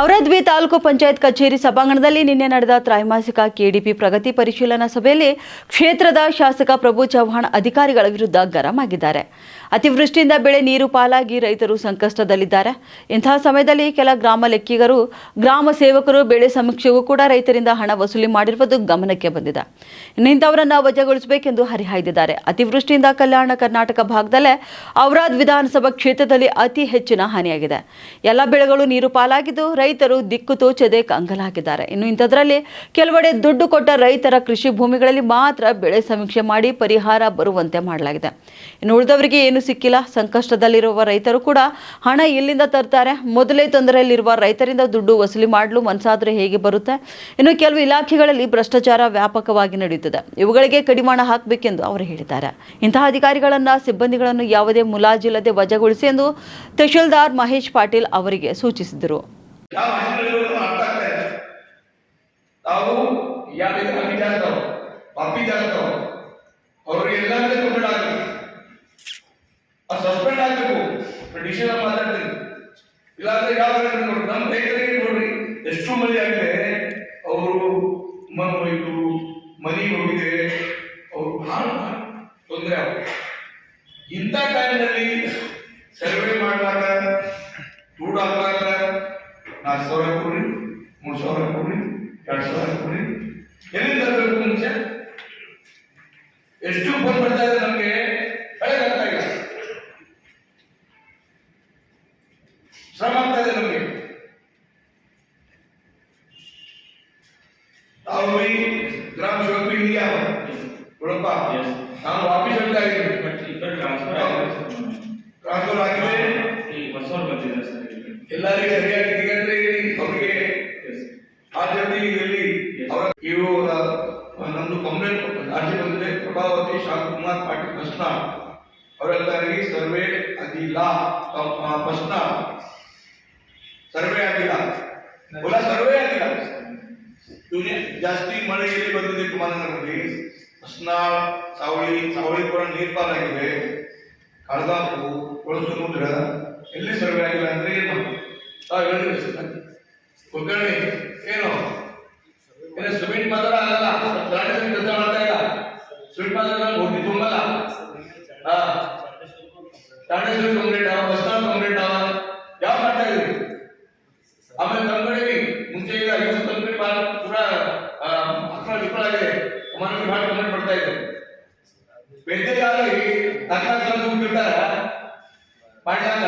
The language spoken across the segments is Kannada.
ಔರದ್ವಿ ತಾಲೂಕು ಪಂಚಾಯತ್ ಕಚೇರಿ ಸಭಾಂಗಣದಲ್ಲಿ ನಿನ್ನೆ ನಡೆದ ತ್ರೈಮಾಸಿಕ ಕೆಡಿಪಿ ಪ್ರಗತಿ ಪರಿಶೀಲನಾ ಸಭೆಯಲ್ಲಿ ಕ್ಷೇತ್ರದ ಶಾಸಕ ಪ್ರಭು ಚವ್ಹಾಣ್ ಅಧಿಕಾರಿಗಳ ವಿರುದ್ಧ ಗರಂ ಆಗಿದ್ದಾರೆ. ಅತಿವೃಷ್ಟಿಯಿಂದ ಬೆಳೆ ನೀರು ಪಾಲಾಗಿ ರೈತರು ಸಂಕಷ್ಟದಲ್ಲಿದ್ದಾರೆ. ಇಂತಹ ಸಮಯದಲ್ಲಿ ಕೆಲ ಗ್ರಾಮ ಲೆಕ್ಕಿಗರು, ಗ್ರಾಮ ಸೇವಕರು ಬೆಳೆ ಸಮೀಕ್ಷೆಗೂ ಕೂಡ ರೈತರಿಂದ ಹಣ ವಸೂಲಿ ಮಾಡಿರುವುದು ಗಮನಕ್ಕೆ ಬಂದಿದೆ. ಇನ್ನು ಇಂಥವರನ್ನ ವಜಾಗೊಳಿಸಬೇಕೆಂದು ಹರಿಹಾಯ್ದಿದ್ದಾರೆ. ಅತಿವೃಷ್ಟಿಯಿಂದ ಕಲ್ಯಾಣ ಕರ್ನಾಟಕ ಭಾಗದಲ್ಲೇ ಔರಾದ್ ವಿಧಾನಸಭಾ ಕ್ಷೇತ್ರದಲ್ಲಿ ಅತಿ ಹೆಚ್ಚಿನ ಹಾನಿಯಾಗಿದೆ. ಎಲ್ಲ ಬೆಳೆಗಳು ನೀರು ಪಾಲಾಗಿದ್ದು ರೈತರು ದಿಕ್ಕು ತೋಚದೆ ಕಂಗಲಾಗಿದ್ದಾರೆ. ಇನ್ನು ಇಂಥದ್ರಲ್ಲಿ ಕೆಲವೆಡೆ ದುಡ್ಡು ಕೊಟ್ಟ ರೈತರ ಕೃಷಿ ಭೂಮಿಗಳಲ್ಲಿ ಮಾತ್ರ ಬೆಳೆ ಸಮೀಕ್ಷೆ ಮಾಡಿ ಪರಿಹಾರ ಬರುವಂತೆ ಮಾಡಲಾಗಿದೆ. ಇನ್ನು ಉಳಿದವರಿಗೆ ಏನು ಸಿಕ್ಕಿಲ್ಲ. ಸಂಕಷ್ಟದಲ್ಲಿರುವ ರೈತರು ಕೂಡ ಹಣ ಎಲ್ಲಿಂದ ತರ್ತಾರೆ? ಮೊದಲೇ ತೊಂದರೆಯಲ್ಲಿರುವ ರೈತರಿಂದ ದುಡ್ಡು ವಸೂಲಿ ಮಾಡಲು ಮನಸ್ಸಾದರೆ ಹೇಗೆ ಬರುತ್ತೆ? ಇನ್ನು ಕೆಲವು ಇಲಾಖೆಗಳಲ್ಲಿ ಭ್ರಷ್ಟಾಚಾರ ವ್ಯಾಪಕವಾಗಿ ನಡೆಯುತ್ತದೆ. ಇವುಗಳಿಗೆ ಕಡಿವಾಣ ಹಾಕಬೇಕೆಂದು ಅವರು ಹೇಳಿದ್ದಾರೆ. ಇಂತಹ ಅಧಿಕಾರಿಗಳನ್ನ, ಸಿಬ್ಬಂದಿಗಳನ್ನು ಯಾವುದೇ ಮುಲಾಜಿಲ್ಲದೆ ವಜಾಗೊಳಿಸಿ ಎಂದು ತಹಶೀಲ್ದಾರ್ ಮಹೇಶ್ ಪಾಟೀಲ್ ಅವರಿಗೆ ಸೂಚಿಸಿದರು. ಯಾವ ಹಸಿರುಗಳು ಅರ್ಥ ಆಗ್ತಾ ಇದೆ ತಾವು ಯಾವ ಅಭಿ ಜಾಸ್ತಿ ಅಪ್ಪಿ ಜಾಸ್ತಿ ಅವ್ರಿಗೆ ಎಲ್ಲಾದ್ರೆ ಕಂಪ್ಲೇಂಟ್ ಆಗಬೇಕು ಆ ಸಸ್ಪೆಂಡ್ ಆಗಬೇಕು ಡಿಸಿಷನ್ ಮಾತಾಡ್ತೀನಿ. ಇಲ್ಲಾಂದ್ರೆ ಯಾವ ನೋಡಿ ನಮ್ಮ ರೈತರಿಗೆ ನೋಡ್ರಿ ಎಷ್ಟು ಮನೆ ಆಗಿದೆ, ಅವರು ಮಣ್ಣು ಹೋಯ್ತು ಮನೆಗೆ ಹೋಗಿದೆ ಅವರು ಬಹಳ ತೊಂದರೆ ಆಗುತ್ತೆ. ಇಂಥ ಟೈಮ್ನಲ್ಲಿ ಸರ್ವೆ ಮಾಡ್ಲಾಕ ಟೂಡ್ ಹಾಕ್ಲಾಕ ನಾಲ್ಕು ಸಾವಿರ ಕೊಡ್ರಿ, ಮೂರು ಸಾವಿರ ಕೊಡ್ರಿ, ಎರಡು ಸಾವಿರ ಕೊಡ್ರಿ. ಎಲ್ಲಿಂದ ಮುಂಚೆ ಎಷ್ಟು ಫೋನ್ ಬರ್ತಾ ಇದೆ ತಾವು ಗ್ರಾಮ ಸೇವಕರು ಇದೆಯಾ ನೋಡಪ್ಪ ನಾನು ಆಫೀಸ್ ಅಂತ ಆಗಿದ್ದೀನಿ ಟ್ರಾನ್ಸ್ಫರ್ ಆಗಿದೆ. ಎಲ್ಲರಿಗೂ ಸರಿಯಾಗಿ ಸಿಗಂದ್ರೆ ಅವರಿಗೆ ಆ ಇಲ್ಲಿ. ಅವರ ಇವು ನಮ್ದು ಕಂಪ್ಲೇಂಟ್ ಅರ್ಜಿ ಬಂದಿದೆ. ಪ್ರಭಾವತಿ ಶಾಂತಕುಮಾರ್ ಪಾಟೀಲ್ ಪ್ರಶ್ನ. ಅವರೆಲ್ಲರಿಗೆ ಸರ್ವೆ ಆ, ಪ್ರಶ್ನ. ಸರ್ವೆ ಆಗಿಲ್ಲ ಸರ್ವೆ ಜಾಸ್ತಿ ಮಳೆ ಎಲ್ಲಿ ಬಂದಿದೆ ಕುಮಾರನಗರದಲ್ಲಿ ಕೃಷ್ಣಾ ಸಾವಳಿ ಸಾವಳಿ ಕೂಡ ನೀರ್ ಪಾಲಾಗಿದೆ ಕಳದಾಪು ಕೊಳಸು ಮುದ್ರ ಎಲ್ಲಿ ಸರ್ವೆ ಆಗಿಲ್ಲ ಅಂದ್ರೆ ಏನು. ಕುಲಕರ್ಣಿ, ಏನು? ಸುಮಿಟ್ ಮಾತ್ರ ಆಗಲ್ಲ? ಗಾಡಿ ಕೆಲಸ ಮಾಡ್ತಾ ಇಲ್ಲ? ಸುಮಿಟ್ ಮಾತ್ರ ಹೋಗಿ ತುಂಬಲ್ಲ? ಹಾ ಕಂಪ್ಲೀಟ್ ಆವ? ಬಸ್ ಸ್ಟಾಂಡ್ ಕಂಪ್ಲೀಟ್ ಆವ? ಯಾವ ಮಾಡ್ತಾ ಇದ್ರಿ ಆಮೇಲೆ ಆಗಿದೆ ಮನೆಗೆ ಭಾಳ ಕಂಪ್ಲೇಂಟ್ ಬರ್ತಾ ಇದೆ ವೈದ್ಯಕಾರಿ ತಕ್ಕ ಬಿಡ್ತಾರ ಮಾಡ್ಲಾಕ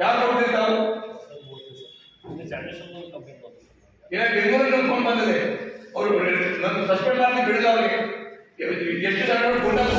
ಯಾವ ಕೊಡ್ತಿರ್ತಾವ ಏನ ಬೆಂಗಳೂರಿನ ಫೋನ್ ಬಂದಿದೆ. ಅವರು ನನ್ನ ಸಸ್ಪೆಂಡ್ ಮಾಡಿ ಬಿಡಿದವ್ರಿಗೆ ಎಷ್ಟು ಜನ ಫೋಟೋ